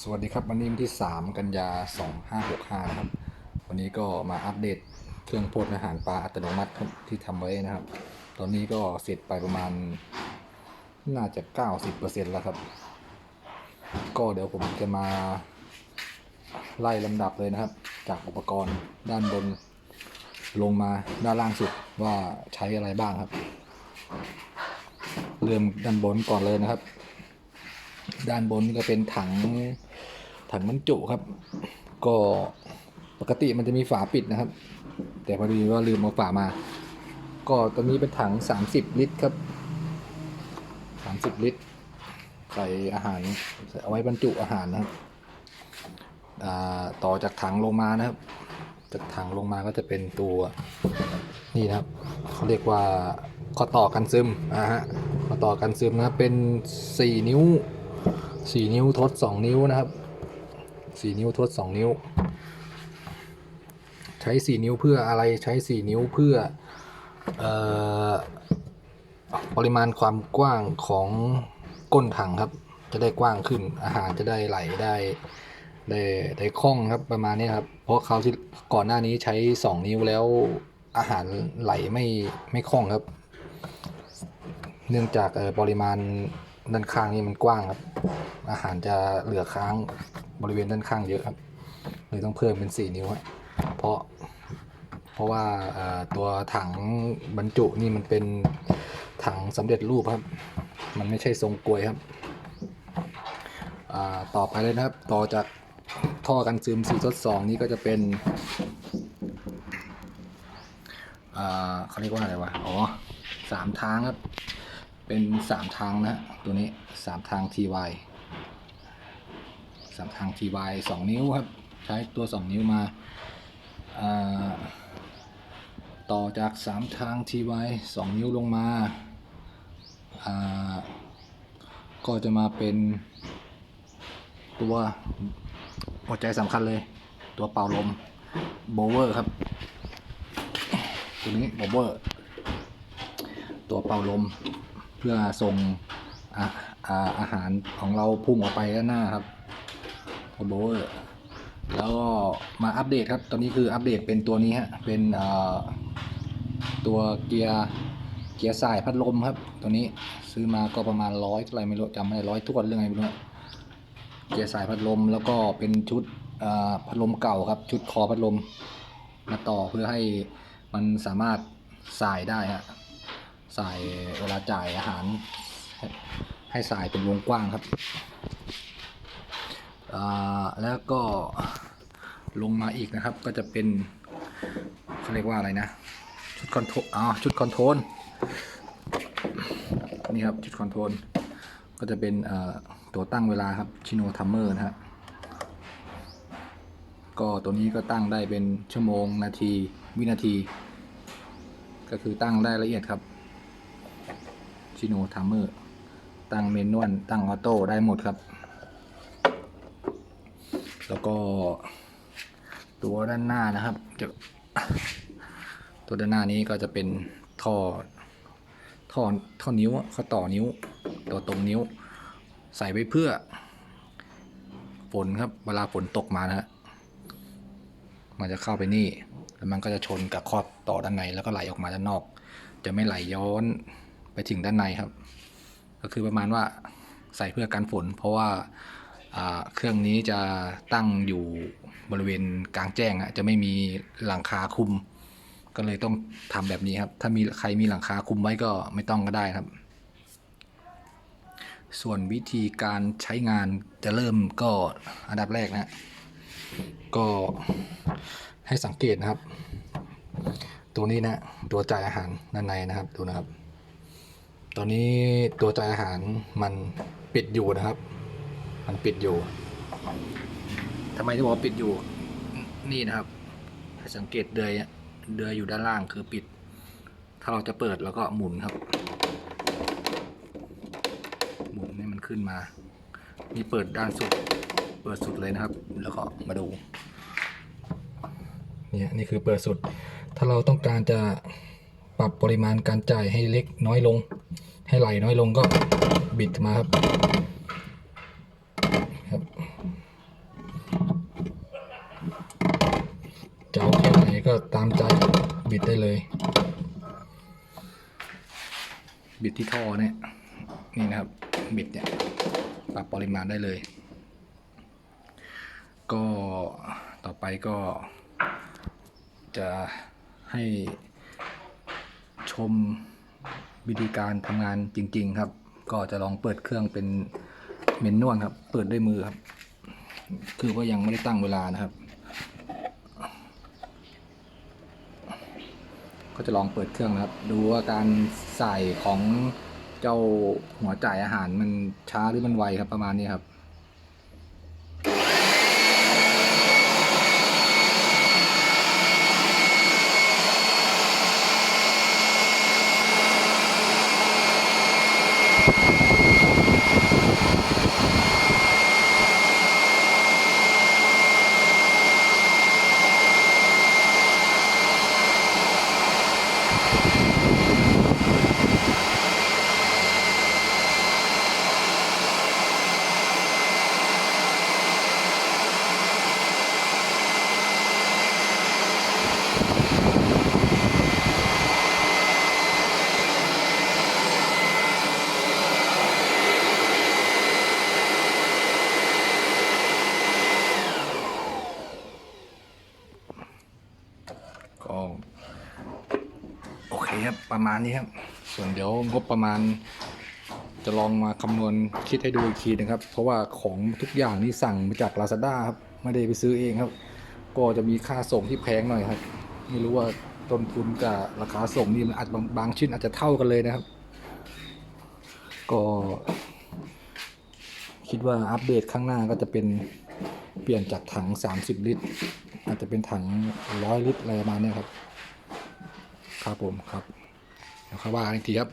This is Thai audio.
สวัสดีครับวันนี้วันที่ 3 กันยา 2565 นะครับ วันนี้ก็มาอัปเดตเครื่องโพดอาหารปลาอัตโนมัติที่ทำไว้นะครับ ตอนนี้ก็เสร็จไปประมาณ น่าจะ 90%แล้วครับ ก็เดี๋ยวผมจะมาไล่ลำดับเลยนะครับ จากอุปกรณ์ด้านบนลงมาด้านล่างสุดว่าใช้อะไรบ้างครับ เริ่มด้านบนก่อนเลยนะครับ ด้านบนก็เป็นถัง ถังบรรจุครับ ก็ปกติมันจะมีฝาปิดนะครับ แต่พอดีว่าลืมเอาฝามา ก็ตัวนี้เป็นถัง 30 ลิตรครับ 30 ลิตร ใส่อาหารเอาไว้บรรจุอาหารนะครับต่อจากถังลงมานะครับ จากถังลงมาก็จะเป็นตัวนี่นะครับเขาเรียกว่าข้อต่อกันซึมอ่าฮะข้อต่อกันซึมนะครับเป็น 4 นิ้ว 4 นิ้วทด 2 นิ้วนะครับ 4นิ้วทด2นิ้ว ใช้4นิ้วเพื่ออะไรใช้4นิ้วเพื่อออปริมาณความกว้างของก้นถังครับ จะได้กว้างขึ้นอาหารจะได้ไหลได้ได้ได้คล่องครับประมาณนี้ครับ เพราะเขาที่ก่อนหน้านี้ใช้ 2 นิ้วแล้วอาหารไหลไม่ไม่คล่องครับ เนื่องจากปริมาณด้านข้างนี่มันกว้างครับ อาหารจะเหลือค้าง บริเวณด้านข้างเยอะครับเลยต้องเพิ่มเป็น 4 นิ้วเพราะเพราะว่าตัวถังบรรจุนี่มันเป็นถังสำเร็จรูปครับ มันไม่ใช่ทรงกลวยครับต่อไปเลยนะครับ ต่อจากท่อกันซึม4ทด2นี่ก็จะเป็นเขาเรียกว่าอะไรวะ อ๋อสามทางครับ เป็นสามทางนะ ตัวนี้สามทาง TY สามทาง TY สองนิ้วครับ ใช้ตัวสองนิ้วมาาต่อจากสามทาง TY สองนิ้วลงมาาก็จะมาเป็นตัวหัวใจสำคัญเลย ตัวเป่าลมโบเวอร์ครับ ตัวนี้โบเวอร์ ตัวเป่าลมเพื่อส่งอาอาอาหารของเราพุ่งออกไปด้านหน้าครับ โบเวอร์แล้วก็มาอัปเดตครับ ตอนนี้คืออัปเดตเป็นตัวนี้ฮะ เป็นตัวเกียร์เกียร์สายพัดลมครับ ตัวนี้ซื้อมาก็ประมาณร้อยเท่าไรไม่รู้จำไม่ได้ร้อยทวนเรื่องไงไม่รู้เกียร์สายพัดลมแล้วก็เป็นชุดพัดลมเก่าครับ ชุดคอพัดลมมาต่อเพื่อให้มันสามารถสายได้ฮะสายเวลาจ่ายอาหาร ให้สายเป็นวงกว้างครับ แล้วก็ลงมาอีกนะครับก็จะเป็นเขาเรียกว่าอะไรนะ ชุดคอนโทรลอ๋อชุดคอนโทรลนี่ครับชุดคอนโทรลก็จะเป็นตัวตั้งเวลาครับชิโนทัมเมอร์นะฮะก็ตัวนี้ก็ตั้งได้เป็นชั่วโมงนาทีวินาที ก็คือตั้งได้ละเอียดครับชิโนทัมเมอร์ตั้งเมนนวลตั้งออโต้ได้หมดครับ แล้วก็ตัวด้านหน้านะครับจะตัวด้านหน้านี้ก็จะเป็นท่อท่อท่อนิ้วเขาต่อนิ้ว ตัวตรงนิ้ว ใส่ไว้เพื่อฝนครับเวลาฝนตกมานะฮะมันจะเข้าไปนี่ แล้วมันก็จะชนกับขอบต่อด้านในแล้วก็ไหลออกมาด้านนอก จะไม่ไหลย้อนไปถึงด้านในครับ ก็คือประมาณว่าใส่เพื่อกันฝน เพราะว่า เครื่องนี้จะตั้งอยู่บริเวณกลางแจ้งจะไม่มีหลังคาคุม ก็เลยต้องทำแบบนี้ครับ ถ้ามีใครมีหลังคาคุมไว้ก็ไม่ต้องก็ได้ครับ ส่วนวิธีการใช้งานจะเริ่มก็อันดับแรกนะก็ให้สังเกตนะครับ ตัวนี้นะตัวจ่ายอาหารด้านในนะครับดูนะครับ ตอนนี้ตัวจ่ายอาหารมันปิดอยู่นะครับ มันปิดอยู่ทำไมถึงบอกว่าปิดอยู่ นี่นะครับให้สังเกตเดือยอะเดือยอยู่ด้านล่างคือปิด ถ้าเราจะเปิดแล้วก็หมุนครับ หมุนให้มันขึ้นมา นี่เปิดด้านสุด เปิดสุดเลยนะครับ แล้วก็มาดูเนี่ยนี่คือเปิดสุด ถ้าเราต้องการจะปรับปริมาณการจ่ายให้เล็กน้อยลง ให้ไหลน้อยลงก็บิดมาครับ ได้เลย บิดที่ท่อเนี่ยนี่นะครับบิดเนี่ยปรับปริมาณได้เลย ก็ต่อไปก็จะให้ชมวิธีการทำงานจริง ๆ ครับ ก็จะลองเปิดเครื่องเป็นเมนนวลครับ เปิดด้วยมือครับ คือว่ายังไม่ได้ตั้งเวลานะครับ ก็จะลองเปิดเครื่องนะครับ ดูว่าการใส่ของเจ้าหัวจ่ายอาหารมันช้าหรือมันไวครับประมาณนี้ครับ ก็โอเครับประมาณนี้ครับ ส่วนเดี๋ยวงบประมาณ จะลองมาคำนวณคิดให้ดูอีกทีนะครับ เพราะว่าของทุกอย่างนี่สั่งมาจาก Lazada ครับไม่ได้ไปซื้อเองครับ ก็จะมีค่าส่งที่แพงหน่อยครับ ไม่รู้ว่าต้นทุนกับราคาส่งนี่มันอาจบางบางชิ้นอาจจะเท่ากันเลยนะครับ ก็ คิดว่าอัปเดตข้างหน้าก็จะเป็นเปลี่ยนจากถัง 30 ลิตร อาจจะเป็นถัง 100 ลิตรอะไรประมาณนี้ครับ ครับผมครับเดี๋ยวค่อยว่ากันอีกทีครับ